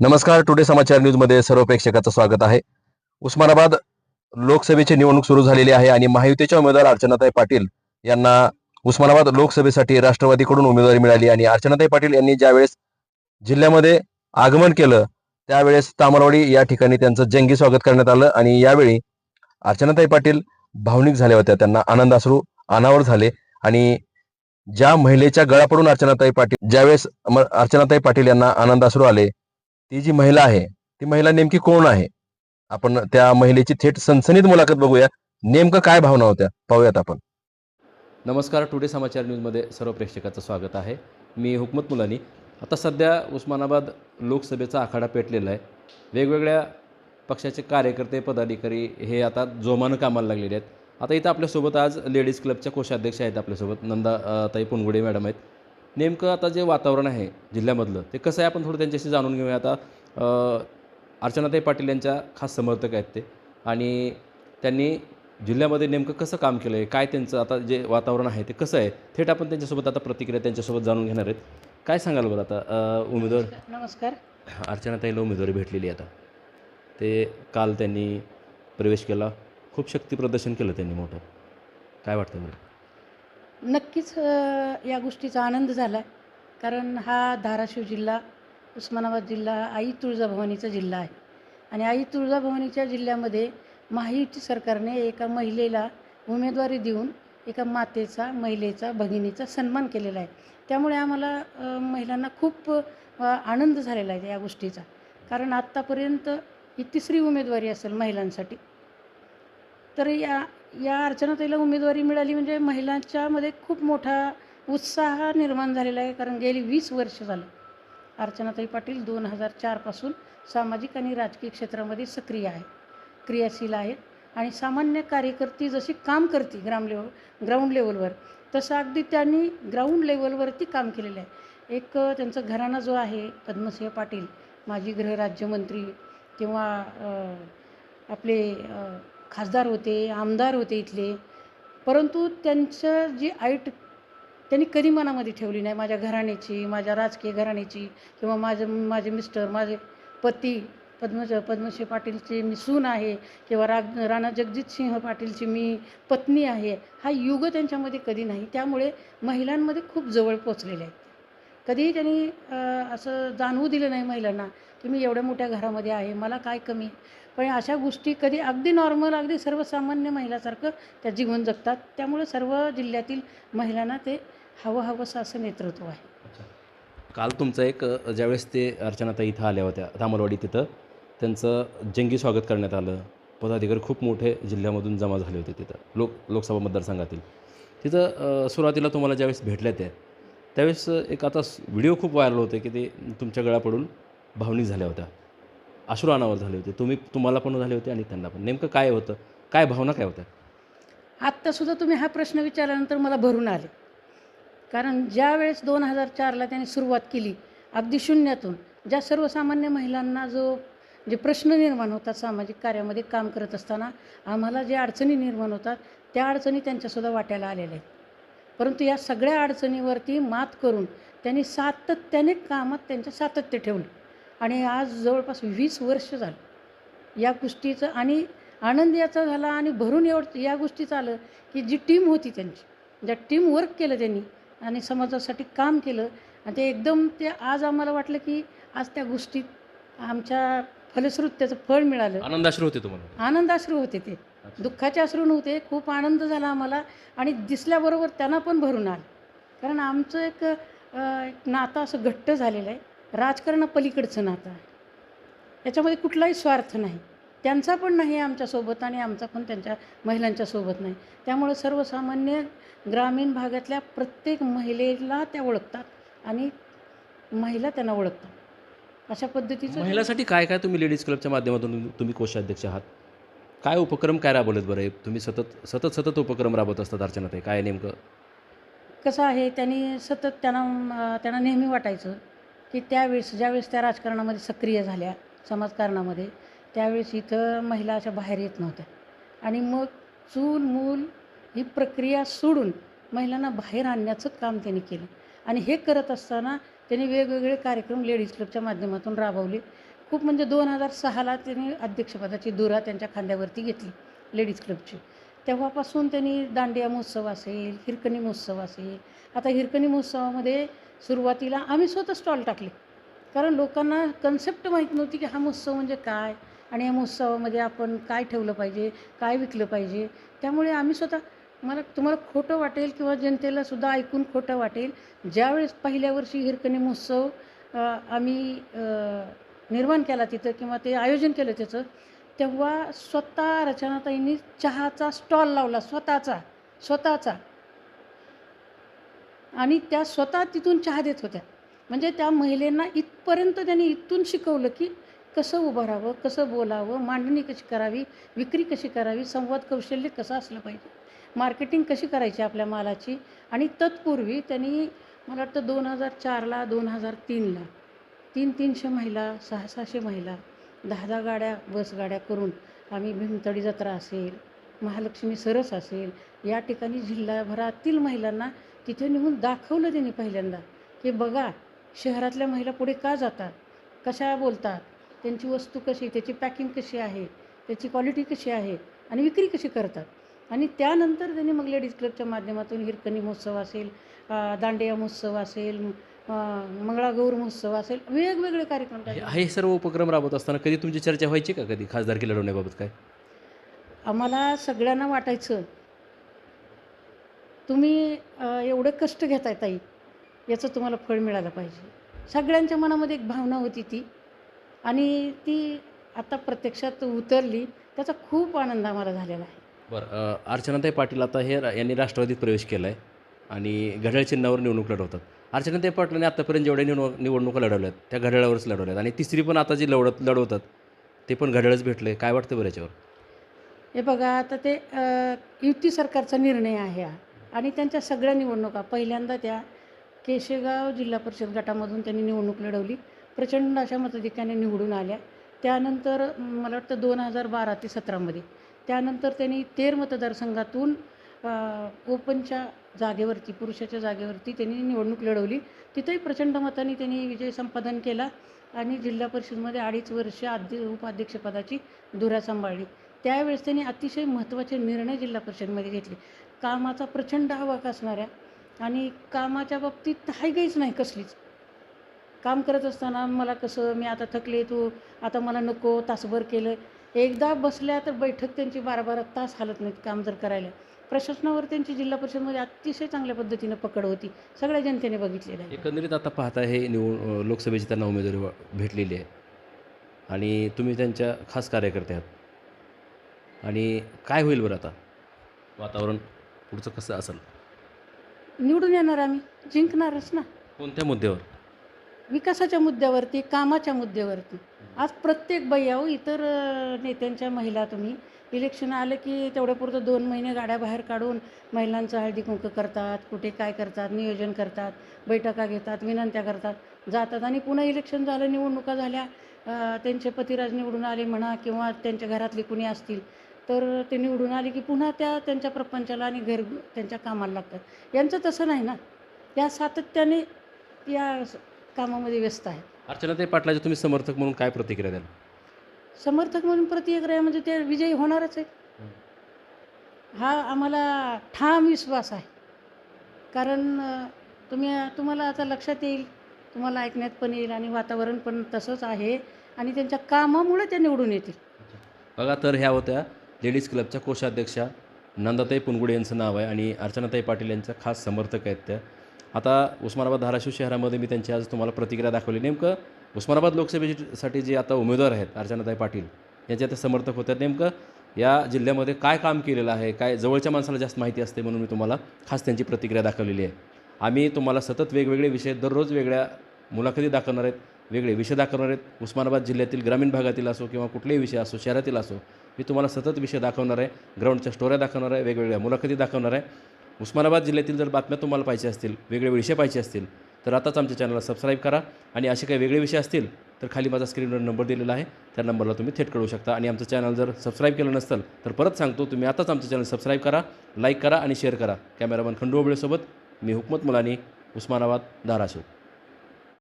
नमस्कार टुडे समाचार न्यूजमध्ये सर्व प्रेक्षकाचं स्वागत आहे. उस्मानाबाद लोकसभेची निवडणूक सुरू झालेली आहे आणि महायुतीच्या उमेदवार अर्चनाताई पाटील यांना उस्मानाबाद लोकसभेसाठी राष्ट्रवादीकडून उमेदवारी मिळाली आणि अर्चनाताई पाटील यांनी ज्यावेळेस जिल्ह्यामध्ये आगमन केलं त्यावेळेस तामरवाडी या ठिकाणी त्यांचं जंगी स्वागत करण्यात आलं आणि यावेळी अर्चनाताई पाटील भावनिक झाल्या होत्या. त्यांना आनंदाश्रू अनावर झाले आणि ज्या महिलेच्या गळापडून अर्चनाताई पाटील ज्यावेळेस अर्चनाताई पाटील यांना आनंदाश्रू आले ती जी महिला आहे ती महिला नेमकी कोण आहे? आपण त्या महिलेची थेट सनसनीत मुलाखत बघूया. नेमकं काय भावना होत्या? पाहूयात आपण. नमस्कार टुडे समाचार न्यूजमध्ये सर्व प्रेक्षकाचं स्वागत आहे. मी हुकमत मुलानी. आता सध्या उस्मानाबाद लोकसभेचा आखाडा पेटलेला आहे. वेगवेगळ्या पक्षाचे कार्यकर्ते पदाधिकारी हे आता जोमानं कामाला लागलेले आहेत. आता इथं आपल्यासोबत आज लेडीज क्लबच्या कोषाध्यक्ष आहेत आपल्यासोबत. नंदा अ, ताई पुनगुडे मॅडम आहेत. नेमकं आता जे वातावरण आहे जिल्ह्यामधलं ते कसं आहे? आपण थोडं त्यांच्याशी जाणून घेऊया. आता अर्चनाताई पाटील यांच्या खास समर्थक आहेत ते. आणि त्यांनी जिल्ह्यामध्ये नेमकं कसं काम केलं आहे काय त्यांचं आता जे वातावरण आहे ते कसं आहे? थेट आपण त्यांच्यासोबत आता प्रतिक्रिया त्यांच्यासोबत जाणून घेणार आहेत. काय सांगाल बरं आता उमेदवार? नमस्कार. अर्चनाताईला उमेदवारी भेटलेली आता. ते काल त्यांनी प्रवेश केला. खूप शक्ती प्रदर्शन केलं त्यांनी मोठं. काय वाटतं बरं? नक्कीच या गोष्टीचा आनंद झाला आहे कारण हा धाराशिव जिल्हा उस्मानाबाद जिल्हा आई तुळजाभवानीचा जिल्हा आहे. आणि आई तुळजाभवानीच्या जिल्ह्यामध्ये महायुती सरकारने एका महिलेला उमेदवारी देऊन एका मातेचा महिलेचा भगिनीचा सन्मान केलेला आहे. त्यामुळे आम्हाला महिलांना खूप आनंद झालेला आहे या गोष्टीचा. कारण आत्तापर्यंत ही तिसरी उमेदवारी असेल महिलांसाठी. तर या या अर्चनाताईला उमेदवारी मिळाली म्हणजे महिलांच्यामध्ये खूप मोठा उत्साह निर्माण झालेला आहे कारण गेली वीस वर्ष झालं. अर्चनाताई पाटील दोन हजार चारपासून सामाजिक आणि राजकीय क्षेत्रामध्ये सक्रिय आहे क्रियाशील आहेत आणि सामान्य कार्यकर्ती जशी काम करते ग्राम लेवल ग्राउंड लेवलवर तसं अगदी त्यांनी ग्राउंड लेवलवरती काम केलेलं आहे. एक त्यांचा त्यांचं घराणा जो आहे पद्मसिंह पाटील माजी गृहराज्यमंत्री किंवा आपले खासदार होते आमदार होते इथले. परंतु त्यांचं जी आईट त्यांनी कधी मनामध्ये ठेवली नाही माझ्या घराण्याची माझ्या राजकीय घराण्याची किंवा माझं माझे मिस्टर माझे पती पद्मज पद्मश्री पाटीलची मी सून आहे किंवा राग राणा जगजितसिंह पाटीलची मी पत्नी आहे हा युग त्यांच्यामध्ये कधी नाही. त्यामुळे महिलांमध्ये खूप जवळ पोचलेले आहेत. कधीही त्यांनी असं जाणवू दिलं नाही महिलांना की मी एवढ्या मोठ्या घरामध्ये आहे मला काय कमी? पण अशा गोष्टी कधी अगदी नॉर्मल अगदी सर्वसामान्य महिलासारखं त्या जीवन जगतात. त्यामुळे सर्व जिल्ह्यातील महिलांना ते हवं हवंसं असं नेतृत्व आहे. काल तुमचं एक ज्यावेळेस ते अर्चनाताई इथं आल्या होत्या तामरवाडी तिथं त्यांचं जंगी स्वागत करण्यात आलं. पदाधिकारी खूप मोठे जिल्ह्यामधून जमा झाले होते तिथं लोक लोकसभा मतदारसंघातील. तिथं सुरुवातीला तुम्हाला ज्यावेळेस भेटल्या त्या त्यावेळेस एक आता व्हिडिओ खूप व्हायरल होते की ते तुमच्या गळापडून भावनिक झाल्या होत्या. अश्रू अनावर झाले होते. तुम्ही तुम्हाला पण झाले होते आणि त्यांना पण. नेमकं काय होतं? काय भावना काय होत्या? आत्तासुद्धा तुम्ही हा प्रश्न विचारल्यानंतर मला भरून आले. कारण ज्या वेळेस दोन हजार चारला त्यांनी सुरुवात केली अगदी शून्यातून ज्या सर्वसामान्य महिलांना जो जे प्रश्न निर्माण होतात सामाजिक कार्यामध्ये काम करत असताना आम्हाला ज्या अडचणी निर्माण होतात त्या अडचणी त्यांच्यासुद्धा वाट्याला आलेल्या आहेत. परंतु या सगळ्या अडचणीवरती मात करून त्यांनी सातत्याने कामात त्यांचं सातत्य ठेवलं. आणि आज जवळपास वीस वर्ष झालं. या गोष्टीचं आणि आनंद याचा झाला आणि भरून एवढं या गोष्टीचं आलं की जी टीम होती त्यांची ज्या टीम वर्क केलं त्यांनी आणि समाजासाठी काम केलं आणि ते एकदम ते आज आम्हाला वाटलं की आज त्या गोष्टीत आमच्या फलश्रुत त्याचं फळ मिळालं. आनंदाश्रू होते तुम्हाला? आनंदाश्रू होते ते. दुःखाचे अश्रू नव्हते खूप आनंद झाला आम्हाला आणि दिसल्याबरोबर त्यांना पण भरून आलं. कारण आमचं एक नातं असं घट्ट झालेलं आहे. राजकारणापलीकडचं नातं आहे. याच्यामध्ये कुठलाही स्वार्थ नाही. त्यांचा पण नाही आमच्यासोबत आणि आमचा पण त्यांच्या महिलांच्या सोबत नाही. त्यामुळे सर्वसामान्य ग्रामीण भागातल्या प्रत्येक महिलेला त्या ओळखतात आणि महिला त्यांना ओळखतात. अशा पद्धतीचं महिलासाठी काय काय तुम्ही लेडीज क्लबच्या माध्यमातून तुम्ही कोषाध्यक्ष आहात? काय उपक्रम काय राबवलेत बरं? तुम्ही सतत सतत सतत उपक्रम राबवत असतात अर्चनाताई. काय नेमकं? कसं आहे त्यांनी सतत त्यांना त्यांना नेहमी वाटायचं की त्यावेळेस ज्यावेळेस त्या राजकारणामध्ये सक्रिय झाल्या समाजकारणामध्ये त्यावेळेस इथं महिला अशा बाहेर येत नव्हत्या. आणि मग चूल मूल ही प्रक्रिया सोडून महिलांना बाहेर आणण्याचं काम त्यांनी केलं. आणि हे करत असताना त्यांनी वेगवेगळे कार्यक्रम लेडीज क्लबच्या माध्यमातून राबवले. खूप म्हणजे दोन हजार सहाला त्यांनी अध्यक्षपदाची दुरा त्यांच्या खांद्यावरती घेतली लेडीज क्लबची. तेव्हापासून त्यांनी दांडिया महोत्सव असेल हिरकणी महोत्सव असेल. आता हिरकणी महोत्सवामध्ये सुरुवातीला आम्ही स्वतः स्टॉल टाकले. कारण लोकांना कन्सेप्ट माहीत नव्हती की हा महोत्सव म्हणजे काय आणि या महोत्सवामध्ये आपण काय ठेवलं पाहिजे काय विकलं पाहिजे. त्यामुळे आम्ही स्वतः मला तुम्हाला खोटं वाटेल किंवा जनतेला सुद्धा ऐकून खोटं वाटेल ज्यावेळेस पहिल्या वर्षी हिरकणी महोत्सव आम्ही निर्माण केला तिथं किंवा ते आयोजन केलं त्याचं तेव्हा स्वतः रचनाताईंनी चहाचा स्टॉल लावला स्वतःचा स्वतःचा. आणि त्या स्वतः तिथून चहा देत होत्या. म्हणजे त्या महिलांना इथपर्यंत त्यांनी इथून शिकवलं की कसं उभं राहावं कसं बोलावं मांडणी कशी करावी विक्री कशी करावी संवाद कौशल्य कसं असलं पाहिजे मार्केटिंग कशी करायची आपल्या मालाची आणि तत्पूर्वी त्यांनी मला वाटतं दोन हजार चारला दोन हजार तीनला तीन तीनशे महिला सहा सहाशे महिला दहा दहा गाड्या बसगाड्या करून आम्ही भीमतडी जत्रा असेल महालक्ष्मी सरस असेल. या ठिकाणी जिल्हाभरातील महिलांना तिथे नेऊन दाखवलं त्यांनी पहिल्यांदा की बघा शहरातल्या महिला पुढे का जातात? कशा बोलतात? त्यांची वस्तू कशी? त्याची पॅकिंग कशी आहे? त्याची क्वालिटी कशी आहे? आणि विक्री कशी करतात? आणि त्यानंतर त्यांनी मग लेडीज क्लबच्या माध्यमातून हिरकणी महोत्सव असेल दांडिया महोत्सव असेल मंगळागौर महोत्सव असेल वेगवेगळे कार्यक्रम हे सर्व उपक्रम राबवत असताना कधी तुमची चर्चा व्हायची का कधी? खासदारकी लढवण्याबाबत काय? आम्हाला सगळ्यांना वाटायचं तुम्ही एवढं कष्ट घेताय ताई याचं तुम्हाला फळ मिळालं पाहिजे. सगळ्यांच्या मनामध्ये एक भावना होती ती. आणि ती आता प्रत्यक्षात उतरली त्याचा खूप आनंद आम्हाला झालेला आहे. बरं अर्चनाताई पाटील आता हे यांनी राष्ट्रवादीत प्रवेश केला आहे आणि घड्याळ चिन्हावर निवडणूक लढवतात. अर्चनाताई पाटलांनी आतापर्यंत जेवढ्या निवड निवडणुका लढवल्यात त्या घड्याळावरच लढवल्यात. आणि तिसरी पण आता जी लढवत लढवतात ते पण घड्याळच भेटलं आहे काय वाटतं बरं याच्यावर? हे बघा आता ते युती सरकारचा निर्णय आहे हा. आणि त्यांच्या सगळ्या निवडणुका पहिल्यांदा त्या केशेगाव जिल्हा परिषद गटामधून त्यांनी निवडणूक लढवली. प्रचंड अशा मतधिक्याने निवडून आल्या. त्यानंतर मला वाटतं दोन हजार बारा ते सतरामध्ये त्यानंतर त्यांनी तेर मतदारसंघातून ओपनच्या जागेवरती पुरुषाच्या जागेवरती त्यांनी निवडणूक लढवली. तिथंही प्रचंड मताने त्यांनी विजय संपादन केला आणि जिल्हा परिषदमध्ये अडीच वर्ष आध्य उपाध्यक्षपदाची धुरा सांभाळली. त्यावेळेस त्यांनी अतिशय महत्त्वाचे निर्णय जिल्हा परिषदमध्ये घेतले. कामाचा प्रचंड आवाक असणाऱ्या आणि कामाच्या बाबतीत हायगाईच नाही कसलीच. काम करत असताना मला कसं मी आता थकले तू आता मला नको तासभर केलं. एकदा बसल्या तर बैठक त्यांची बारा बारा तास हालत नाहीत काम जर करायला. प्रशासनावर त्यांची जिल्हा परिषदमध्ये अतिशय चांगल्या पद्धतीनं पकड होती सगळ्या जनतेने बघितलेलं आहे. एकंदरीत आता पाहता हे निवड लोकसभेची त्यांना उमेदवारी भेटलेली आहे. आणि तुम्ही त्यांच्या खास कार्यकर्ते आहात. आणि काय होईल बरं आता? वातावरण पुढचं कसं असेल? निवडून येणार आम्ही. जिंकणारच ना. कोणत्या मुद्द्यावर? विकासाच्या मुद्द्यावरती कामाच्या मुद्द्यावरती. आज प्रत्येक बाई अहो इतर अ, नेत्यांच्या महिला तुम्ही इलेक्शन आलं की तेवढ्यापुरतं दोन महिने गाड्या बाहेर काढून महिलांचं हळदी कुंकू करतात कुठे काय करतात नियोजन करतात बैठका घेतात विनंत्या करतात जातात. आणि पुन्हा इलेक्शन झालं निवडणुका झाल्या अ, त्यांचे पतिराज निवडून आले म्हणा किंवा त्यांच्या घरातले कुणी असतील तर ते निवडून आले की पुन्हा त्या त्यांच्या प्रपंचाला आणि घर त्यांच्या कामाला लागतात. यांचं तसं नाही ना. या सातत्याने या कामामध्ये व्यस्त आहे. अर्चनाताई पाटलाचे तुम्ही समर्थक म्हणून काय प्रतिक्रिया द्याल? समर्थक म्हणून प्रति एक म्हणजे ते विजयी होणारच आहे. हा. आम्हाला ठाम विश्वास आहे. कारण तुम्ही तुम्हाला आता लक्षात येईल तुम्हाला ऐकण्यात पण येईल आणि वातावरण पण तसंच आहे आणि त्यांच्या कामामुळे ते निवडून येतील. बघा तर ह्या होत्या. लेडीज क्लबच्या कोषाध्यक्षा नंदाताई पुनगुडे यांचं नाव आहे आणि अर्चनाताई पाटील यांच्या खास समर्थक आहेत त्या. आता उस्मानाबाद धाराशिव शहरामध्ये मी त्यांची आज तुम्हाला प्रतिक्रिया दाखवली. नेमकं उस्मानाबाद लोकसभेसाठी जे आता उमेदवार आहेत अर्चनाताई पाटील यांचे आता समर्थक होतात नेमकं या जिल्ह्यामध्ये काय काम केलेलं आहे? काय जवळच्या माणसाला जास्त माहिती असते म्हणून मी तुम्हाला खास त्यांची प्रतिक्रिया दाखवलेली आहे. आम्ही तुम्हाला सतत वेगवेगळे विषय दररोज वेगळ्या मुलाखती दाखवणार आहेत वेगळे विषय दाखवणार आहेत. उस्मानाबाद जिल्ह्यातील ग्रामीण भागातील असो किंवा कुठलेही विषय असो शहरातील असो मी तुम्हाला सतत विषय दाखवणार आहे. ग्राउंडच्या स्टोऱ्या दाखवणार आहे. वेगवेगळ्या मुलाखती दाखवणार आहे. उस्मानाबाद जिल्ह्यातील जर बातम्या तुम्हाला पाहिजे असतील वेगळे विषय पाहिजे असतील तर आताच आमच्या चॅनलला सबस्क्राईब करा. आणि असे काही वेगळे विषय असतील तर खाली माझा स्क्रीनवर नंबर दिलेला आहे. त्या नंबरला तुम्ही थेट कळू शकता. आणि आमचं चॅनल जर सबस्क्राईब केलं नसेल तर परत सांगतो तुम्ही आताच आमचं चॅनल सबस्क्राईब करा लाईक करा आणि शेअर करा. कॅमेरामन खंडू ओबळेसोबत मी हुकमत मुलानी उस्मानाबाद धाराशिव.